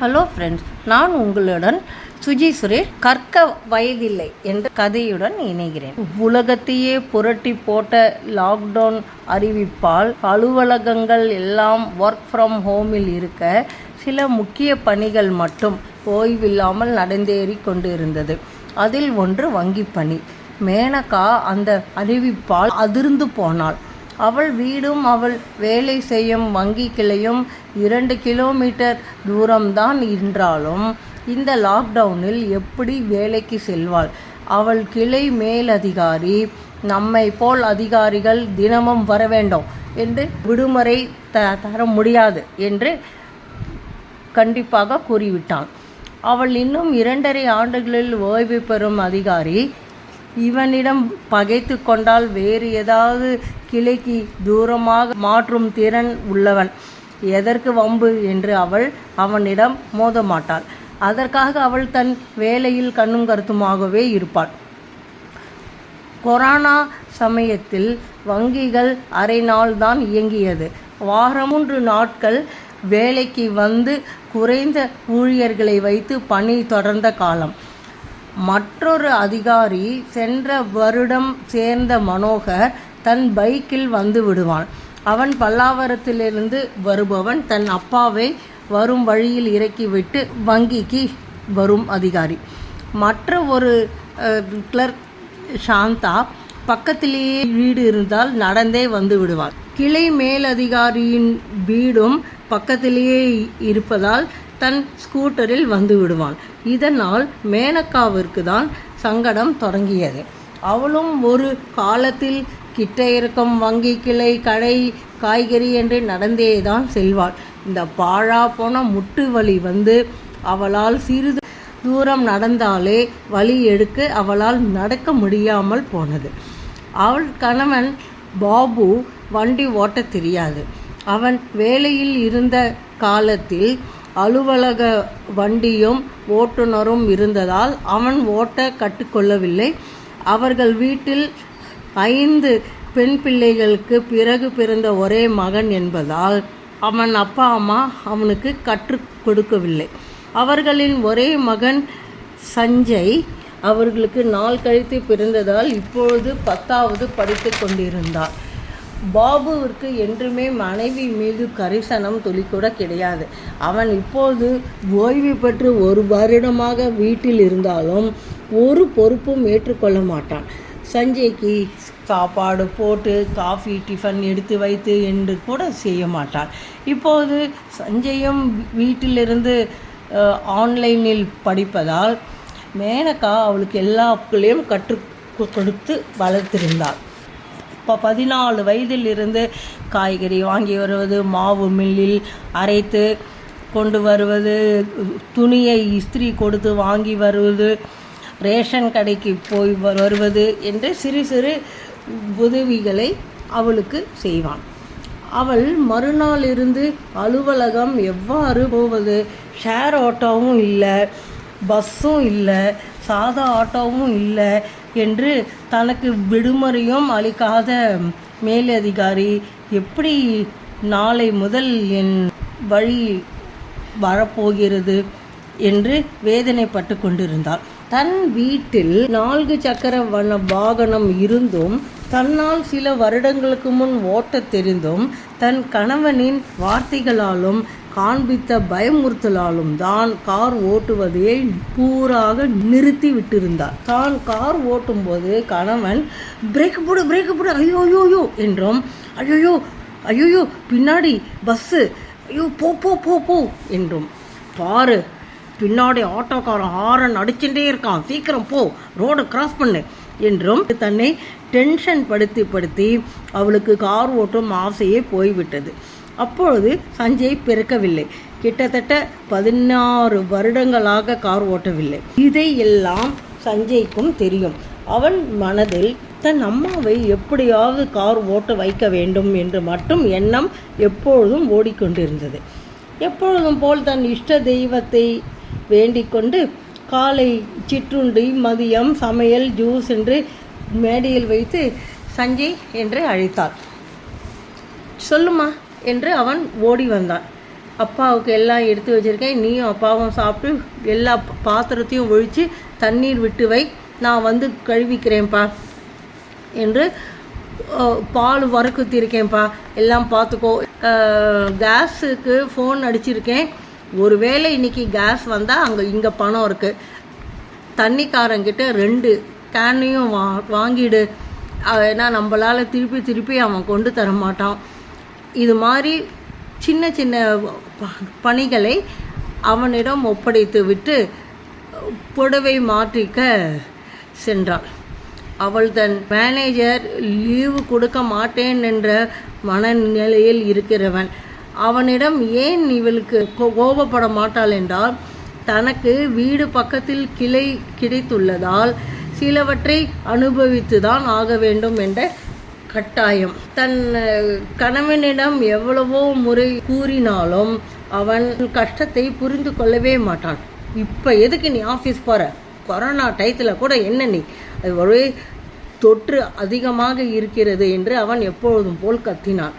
Hello friends நான் உங்களுடன் சுஜி சுரேஷ் கற்க வயதில்லை என்ற கதையுடன் இணைகிறேன். உலகத்தையே புரட்டி போட்ட லாக்டவுன் அறிவிப்பால் அலுவலகங்கள் எல்லாம் ஒர்க் ஃப்ரம் ஹோமில் இருக்க சில முக்கிய பணிகள் மட்டும் ஓய்வில்லாமல் நடந்தேறி கொண்டிருந்தது. அதில் ஒன்று வங்கி பணி. மேனகா அந்த அறிவிப்பால் அதிர்ந்து போனாள். அவள் வீடும் அவள் வேலை செய்யும் வங்கி கிளையும் இரண்டு கிலோமீட்டர் தூரம்தான் என்றாலும் இந்த லாக்டவுனில் எப்படி வேலைக்கு செல்வாள்? அவள் கிளை மேலதிகாரி நம்மை போல் அதிகாரிகள் தினமும் வர வேண்டும் என்று விடுமுறை த தர முடியாது என்று கண்டிப்பாக கூறிவிட்டான். அவள் இன்னும் இரண்டரை ஆண்டுகளில் ஓய்வு பெறும் அதிகாரி இவனிடம் பகைத்து கொண்டால் வேறு ஏதாவது கிளைக்கு தூரமாக மாற்றும் திறன் உள்ளவன். எதற்கு வம்பு? என்று அவள் அவனிடம் மோத மாட்டாள் அதற்காக அவள் தன் வேலையில் கண்ணும் கருத்துமாகவே இருப்பாள். கொரோனா சமயத்தில் வங்கிகள் அரை நாள் தான் இயங்கியது. வாரம் மூன்று நாட்கள் வேலைக்கு வந்து குறைந்த ஊழியர்களை வைத்து பணி தொடர்ந்த காலம். மற்றொரு அதிகாரி சென்ற வருடம் சேர்ந்த மனோகர் தன் பைக்கில் வந்து விடுவான். அவன் பல்லாவரத்திலிருந்து வருபவன் தன் அப்பாவை வரும் வழியில் இறக்கிவிட்டு வங்கிக்கு வரும் அதிகாரி. மற்ற ஒரு கிளர்க் சாந்தா பக்கத்திலேயே வீடு இருந்தால் நடந்தே வந்து விடுவார் கிளை மேலதிகாரியின் வீடும் பக்கத்திலேயே இருப்பதால் தன் ஸ்கூட்டரில் வந்து விடுவான் இதனால் மேனக்காவிற்கு தான் சங்கடம் தொடங்கியது. அவளும் ஒரு காலத்தில் கிட்ட இருக்கும் வங்கி கிளை கடை காய்கறி என்று நடந்தே தான் செல்வாள். இந்த பாழா போன முட்டு வலி வந்து அவளால் சிறிது தூரம் நடந்தாலே வலி எடுக்க அவளால் நடக்க முடியாமல் போனது. அவள் கணவன் பாபு வண்டி ஓட்ட தெரியாது. அவன் வேலையில் இருந்த காலத்தில் அலுவலக வண்டியும் ஓட்டுநரும் இருந்ததால் அவன் ஓட்ட கற்றுக்கொள்ளவில்லை. அவர்கள் வீட்டில் ஐந்து பெண் பிள்ளைகளுக்கு பிறகு பிறந்த ஒரே மகன் என்பதால் அவன் அப்பா அம்மா அவனுக்கு கற்றுக் கொடுக்கவில்லை. அவர்களின் ஒரே மகன் சஞ்சய் அவர்களுக்கு நாள் கழித்து பிறந்ததால் இப்பொழுது பத்தாவது படித்து கொண்டிருந்தார். பாபுவிற்கு என்றுமே மனைவி மீது கரிசனம் துளிக்கூட கிடையாது. அவன் இப்போது ஓய்வு பெற்று ஒரு வருடமாக வீட்டில் இருந்தாலும் ஒரு பொறுப்பும் ஏற்றுக்கொள்ள மாட்டான். சஞ்சய்க்கு சாப்பாடு போட்டு காஃபி டிஃபன் எடுத்து வைத்து என்று கூட செய்ய மாட்டான் இப்போது சஞ்சயும் வீட்டிலிருந்து ஆன்லைனில் படிப்பதால் மேனகா அவளுக்கு எல்லா பிள்ளையும் கற்றுக் கொடுத்து வளர்த்திருந்தாள். இப்போ பதினாலு வயதில் இருந்து காய்கறி வாங்கி வருவது மாவு மில்லில் அரைத்து கொண்டு வருவது துணியை இஸ்திரி கொடுத்து வாங்கி வருவது ரேஷன் கடைக்கு போய் வருவது என்று சிறு சிறு உதவிகளை அவளுக்கு செய்வான். அவள் மறுநாள் இருந்து அலுவலகம் எவ்வாறு போவது? ஷேர் ஆட்டோவும் இல்லை பஸ்ஸும் இல்லை சாதா ஆட்டோவும் இல்லை என்று தனக்கு விடுமுறையும் அளிக்காத மேலதிகாரி எப்படி நாளை முதல் என் வழி வரப்போகிறது என்று வேதனைப்பட்டு கொண்டிருந்தாள். தன் வீட்டில் நான்கு சக்கர வன வாகனம் இருந்தும் தன்னால் சில வருடங்களுக்கு முன் ஓட்டத் தெரிந்தும் தன் கணவனின் வார்த்தைகளாலும் காண்பித்த பயமுறுத்தலாலும் தான் கார் ஓட்டுவதை பூராக நிறுத்தி விட்டிருந்தார். தான் கார் ஓட்டும்போது கணவன் பிரேக் போடு பிரேக் போடு ஐயோ ஐயோ என்றும் ஐயோயோ ஐயோயோ பின்னாடி பஸ்ஸு ஐயோ போ போ போ போ என்றும் பாரு பின்னாடி ஆட்டோக்காரன் ஹாரன் அடிச்சுட்டே இருக்கான் சீக்கிரம் போ ரோடை கிராஸ் பண்ணு என்றும் தன்னை டென்ஷன் படுத்தி படுத்தி அவளுக்கு கார் ஓட்டும் ஆசையே போய்விட்டது. அப்பொழுது சஞ்சய் பிறக்கவில்லை. கிட்டத்தட்ட பதினாறு வருடங்களாக கார் ஓட்டவில்லை. இதை எல்லாம் சஞ்சய்க்கும் தெரியும். அவன் மனதில் தன் அம்மாவை எப்படியாவது கார் ஓட்ட வைக்க வேண்டும் என்று மட்டும் எண்ணம் எப்பொழுதும் ஓடிக்கொண்டிருந்தது. எப்பொழுதும் போல் தன் இஷ்ட தெய்வத்தை வேண்டிக்கொண்டு காலை சிற்றுண்டி மதியம் சமையல் ஜூஸ் என்று மேடையில் வைத்து சஞ்சய் என்று அழைத்தார் சொல்லுமா என்று அவன் ஓடி வந்தான். அப்பாவுக்கு எல்லாம் எடுத்து வச்சுருக்கேன். நீயும் அப்பாவும் சாப்பிட்டு எல்லா பாத்திரத்தையும் ஒழித்து தண்ணீர் விட்டு வை. நான் வந்து கழுவிக்கிறேன்ப்பா என்று பால் வறுக்குத்திருக்கேன்ப்பா. எல்லாம் பார்த்துக்கோ. கேஸுக்கு ஃபோன் அடிச்சிருக்கேன். ஒருவேளை இன்னைக்கு கேஸ் வந்தால் அங்கே இங்கே பணம் இருக்குது தண்ணிக்காரங்கிட்ட ரெண்டு கேனையும் வா வாங்கிடு. ஏன்னா நம்மளால் திருப்பி திருப்பி அவன் கொண்டு தர மாட்டான் இது மாதிரி சின்ன சின்ன ப- பணிகளை அவனிடம் ஒப்படைத்து விட்டு புடவை மாற்றிக்க சென்றாள் அவள் தன் மேனேஜர் லீவு கொடுக்க மாட்டேன் என்ற மனநிலையில் இருக்கிறவன். அவனிடம் ஏன் இவளுக்கு கோ- கோபப்பட மாட்டாள் என்றால் தனக்கு வீடு பக்கத்தில் கிளை கிடைத்துள்ளதால் சிலவற்றை அனுபவித்துதான் ஆக வேண்டும் என்ற கட்டாயம். தன் கணவனிடம் எவ்வளவோ முறை கூறினாலும் அவன் கஷ்டத்தை புரிந்து கொள்ளவே மாட்டான். இப்போ எதுக்கு நீ ஆஃபீஸ் போகிற கொரோனா டயத்தில் கூட என்ன நீ? அது ஒரே தொற்று அதிகமாக இருக்கிறது என்று அவன் எப்பொழுதும் போல் கத்தினான்.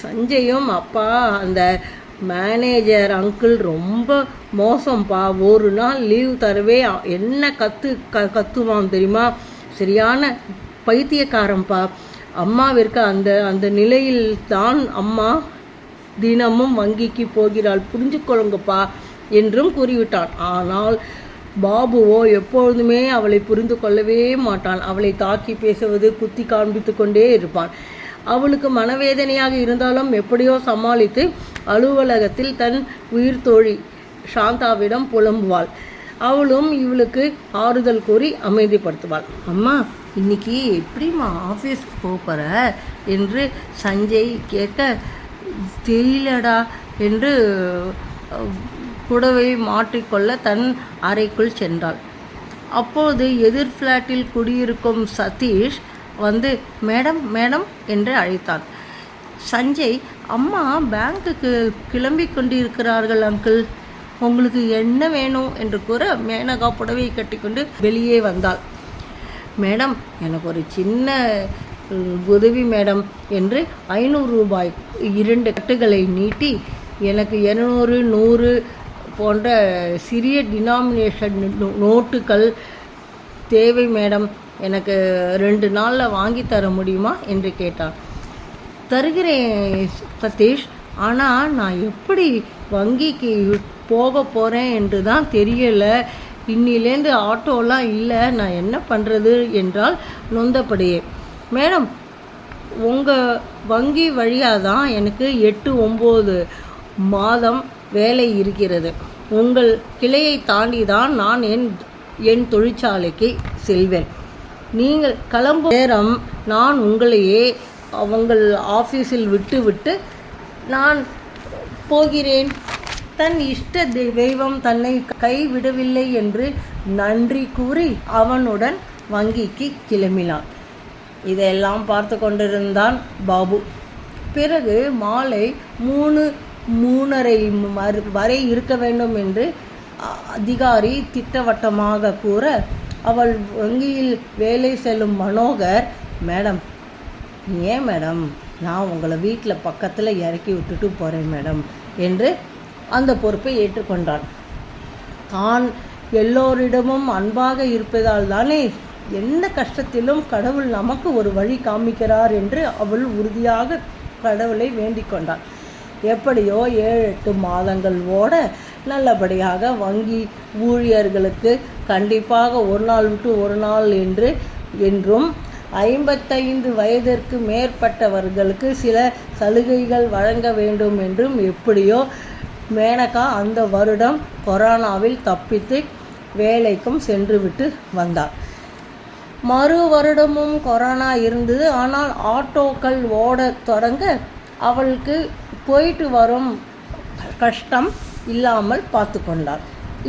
சஞ்சயும் அப்பா அந்த மேனேஜர் அங்கிள் ரொம்ப மோசம்ப்பா ஒரு நாள் லீவ் தரவே என்ன கத்து க கத்துவான் தெரியுமா? சரியான பைத்தியக்காரன்ப்பா அம்மாவிற்கு அந்த அந்த நிலையில் தான் அம்மா தினமும் வங்கிக்கு போகிறாள். புரிஞ்சு கொள்ளுங்கப்பா என்றும் கூறிவிட்டான். ஆனால் பாபுவோ எப்பொழுதுமே அவளை புரிந்து கொள்ளவே மாட்டான் அவளை தாக்கி பேசுவது குத்தி காண்பித்து கொண்டே இருப்பான் அவளுக்கு மனவேதனையாக இருந்தாலும் எப்படியோ சமாளித்து அலுவலகத்தில் தன் உயிர் தோழி சாந்தாவிடம் புலம்புவாள். அவளும் இவளுக்கு ஆறுதல் கூறி அமைதிப்படுத்துவாள். அம்மா இன்னைக்கு எப்படிம்மா ஆஃபீஸ்க்கு போகிற என்று சஞ்சய் கேட்க தெரியலடா என்று புடவை மாற்றிக்கொள்ள தன் அறைக்குள் சென்றாள். அப்போது எதிர் ஃப்ளாட்டில் குடியிருக்கும் சதீஷ் வந்து மேடம் மேடம் என்று அழைத்தான். சஞ்சய் அம்மா பேங்க்குக்கு கிளம்பி கொண்டிருக்கிறார்கள் அங்கிள். உங்களுக்கு என்ன வேணும்? என்று கூற மேனகா புடவையை கட்டிக்கொண்டு வெளியே வந்தாள். மேடம் எனக்கு ஒரு சின்ன உதவி மேடம் என்று ஐநூறு ரூபாய் இரண்டு கட்டுகளை நீட்டி எனக்கு இருநூறு நூறு போன்ற சிறிய டினாமினேஷன் நோட்டுகள் தேவை மேடம். எனக்கு ரெண்டு நாளில் வாங்கி தர முடியுமா என்று கேட்டான் தருகிறேன் சதீஷ். ஆனால் நான் எப்படி வங்கிக்கு போக போகிறேன் என்று தான் தெரியலை. இன்னிலேருந்து ஆட்டோலாம் இல்லை நான் என்ன பண்ணுறது என்றால் நொந்தப்படியே மேடம் உங்கள் வங்கி வழியாக தான் எனக்கு எட்டு ஒம்பது மாதம் வேலை இருக்கிறது. உங்கள் கிளையை தாண்டி தான் நான் என் என் தொழிற்சாலைக்கு செல்வேன். நீங்கள் கிளம்பும் நேரம் நான் உங்களையே உங்கள் ஆஃபீஸில் விட்டு விட்டு நான் போகிறேன். தன் இஷ்ட தெய்வம் தன்னை கைவிடவில்லை என்று நன்றி கூறி அவனுடன் வங்கிக்கு கிளம்பினான். இதையெல்லாம் பார்த்து கொண்டிருந்தான் பாபு. பிறகு மாலை மூணு மூணரை வரை இருக்க வேண்டும் என்று அ- அதிகாரி திட்டவட்டமாக கூற அவள் வங்கியில் வேலை செல்லும் மனோகர் மேடம் ஏன் மேடம்? நான் உங்களை வீட்டில் பக்கத்தில் இறக்கி விட்டுட்டு போகிறேன் மேடம் என்று அந்த பொறுப்பை ஏற்றுக்கொண்டான். தான் எல்லோரிடமும் அன்பாக இருப்பதால் தானே எந்த கஷ்டத்திலும் கடவுள் நமக்கு ஒரு வழி காமிக்கிறார் என்று அவள் உறுதியாக கடவுளை வேண்டிக் கொண்டாள். எப்படியோ ஏழு எட்டு மாதங்கள் ஓட நல்லபடியாக வங்கி ஊழியர்களுக்கு கண்டிப்பாக ஒரு நாள் விட்டு ஒரு நாள் என்று என்றும் ஐம்பத்தைந்து வயதிற்கு மேற்பட்டவர்களுக்கு சில சலுகைகள் வழங்க வேண்டும் என்றும் எப்படியோ மேனகா அந்த வருடம் கொரோனாவில் தப்பித்து வேலைக்கும் சென்றுவிட்டு வந்தார். மறு வருடமும் கொரோனா இருந்தது. ஆனால் ஆட்டோக்கள் ஓட தொடங்க அவளுக்கு போயிட்டு வரும் கஷ்டம் இல்லாமல் பார்த்து கொண்டாள்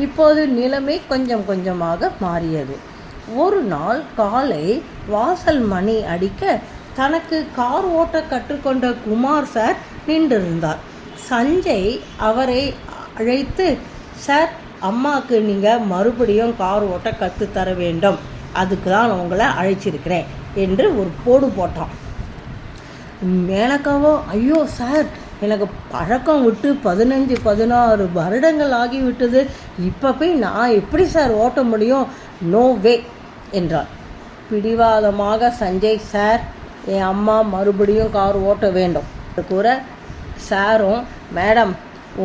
இப்போது நிலைமை கொஞ்சம் கொஞ்சமாக மாறியது. ஒரு நாள் காலை வாசல் மணி அடிக்க தனக்கு கார் ஓட்ட கற்றுக்கொண்ட குமார் சார் நின்றிருந்தார். சஞ்சய் அவரை அழைத்து சார் அம்மாவுக்கு நீங்கள் மறுபடியும் கார் ஓட்ட கற்று தர வேண்டும். அதுக்கு தான் உங்களை அழைச்சிருக்கிறேன் என்று ஒரு போடு போட்டான். மேலக்காவோ? ஐயோ சார் எனக்கு பழக்கம் விட்டு பதினஞ்சு பதினாறு வருடங்கள் ஆகிவிட்டது. இப்போ போய் நான் எப்படி சார் ஓட்ட முடியும்? நோ வே என்றார் பிடிவாதமாக சஞ்சய் சார் என் அம்மா மறுபடியும் கார் ஓட்ட வேண்டும் கூற சாரும் மேடம்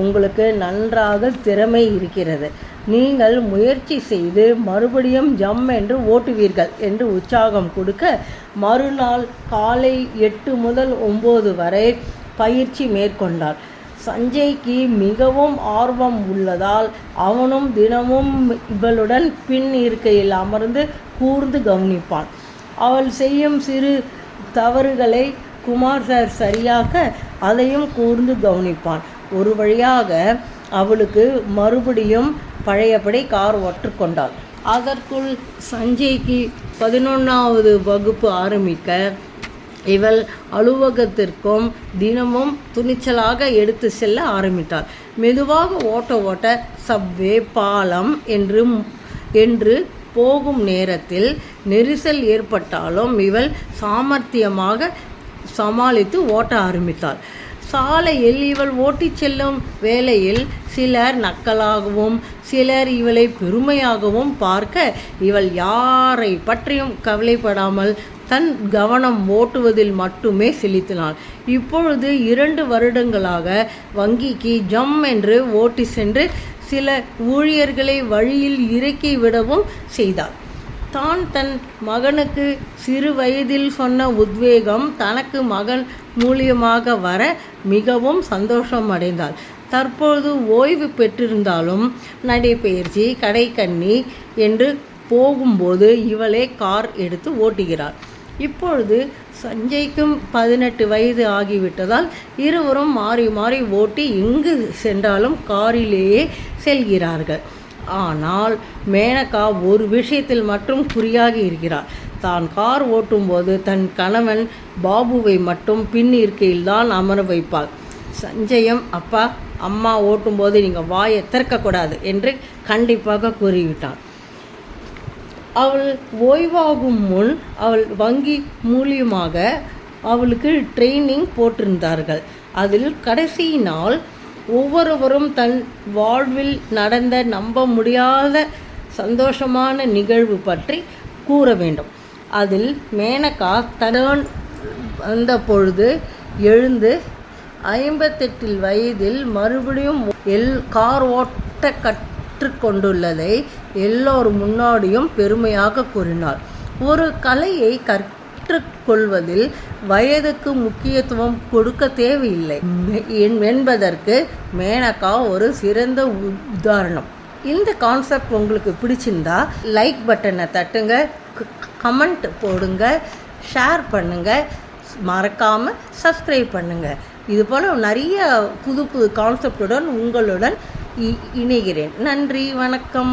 உங்களுக்கு நன்றாக திறமை இருக்கிறது. நீங்கள் முயற்சி செய்து மறுபடியும் ஜம் என்று ஓட்டுவீர்கள் என்று உற்சாகம் கொடுக்க மறுநாள் காலை எட்டு முதல் ஒம்பது வரை பயிற்சி மேற்கொண்டார். சஞ்சய்க்கு மிகவும் ஆர்வம் உள்ளதால் அவனும் தினமும் இவளுடன் பின் இருக்கையில் அமர்ந்து கூர்ந்து கவனிப்பான். அவள் செய்யும் சிறு தவறுகளை குமார் சார் சரியாக்க அதையும் கூர்ந்து கவனிப்பான். ஒரு வழியாக அவளுக்கு மறுபடியும் பழையபடி கார் ஒற்றுக்கொண்டாள். அதற்குள் சஞ்சய்க்கு பதினொன்றாவது வகுப்பு ஆரம்பிக்க இவள் அலுவலகத்திற்கும் தினமும் துணிச்சலாக எடுத்து செல்ல ஆரம்பித்தாள். மெதுவாக ஓட்ட ஓட்ட சப்வே பாலம் என்று என்று போகும் நேரத்தில் நெரிசல் ஏற்பட்டாலும் இவள் சாமர்த்தியமாக சமாளித்து ஓட்ட ஆரம்பித்தாள் சாலையில் இவள் ஓட்டிச் செல்லும் வேளையில் சிலர் நக்கலாகவும் சிலர் இவளை பெருமையாகவும் பார்க்க இவள் யாரை பற்றியும் கவலைப்படாமல் தன் கவனம் ஓட்டுவதில் மட்டுமே செலுத்தினாள் இப்பொழுது இரண்டு வருடங்களாக வங்கிக்கு ஜம் என்று ஓட்டி சென்று சில ஊழியர்களை வழியில் இறக்கி விடவும் செய்தாள். தான் தன் மகனுக்கு சிறு வயதில் சொன்ன உத்வேகம் தனக்கு மகன் மூலியமாக வர மிகவும் சந்தோஷம் அடைந்தாள். தற்பொழுது ஓய்வு பெற்றிருந்தாலும் நடைபயிற்சி கடைக்கண்ணி என்று போகும்போது இவளே கார் எடுத்து ஓட்டுகிறாள். இப்பொழுது சஞ்சய்க்கும் பதினெட்டு வயது ஆகிவிட்டதால் இருவரும் மாறி மாறி ஓட்டி எங்கு சென்றாலும் காரிலேயே செல்கிறார்கள். ஆனால் மேனகா ஒரு விஷயத்தில் மட்டும் குறியாகி இருக்கிறார். தான் கார் ஓட்டும்போது தன் கணவன் பாபுவை மட்டும் பின் இருக்கையில் தான் அமர வைப்பாள். சஞ்சயம் அப்பா அம்மா ஓட்டும்போது நீங்கள் வாயை திறக்கக்கூடாது என்று கண்டிப்பாக கூறிவிட்டான். அவள் ஓய்வாகும் முன் அவள் வங்கி மூலியமாக அவளுக்கு ட்ரைனிங் போட்டிருந்தார்கள். அதில் கடைசி நாள் ஒவ்வொருவரும் தன் வாழ்வில் நடந்த நம்ப முடியாத சந்தோஷமான நிகழ்வு பற்றி கூற வேண்டும். அதில் மேனகா தடன் வந்த பொழுது எழுந்து ஐம்பத்தெட்டில் வயதில் மறுபடியும் எல் கார் ஓட்ட கற்றுக்கொண்டுள்ளதை எல்லோர் முன்னாடியும் பெருமையாக கூறினார். ஒரு கலையை கற்றுக்கொள்வதில் வயதுக்கு முக்கியத்துவம் கொடுக்க தேவையில்லை. என்பதற்கு மேனகா ஒரு சிறந்த உதாரணம். இந்த கான்செப்ட் உங்களுக்கு பிடிச்சிருந்தா லைக் பட்டனை தட்டுங்க கமெண்ட் போடுங்க ஷேர் பண்ணுங்கள் மறக்காமல் சப்ஸ்கிரைப் பண்ணுங்கள் இது போல் நிறைய புது புது கான்செப்டுடன் உங்களுடன் இணைகிறேன். நன்றி வணக்கம்.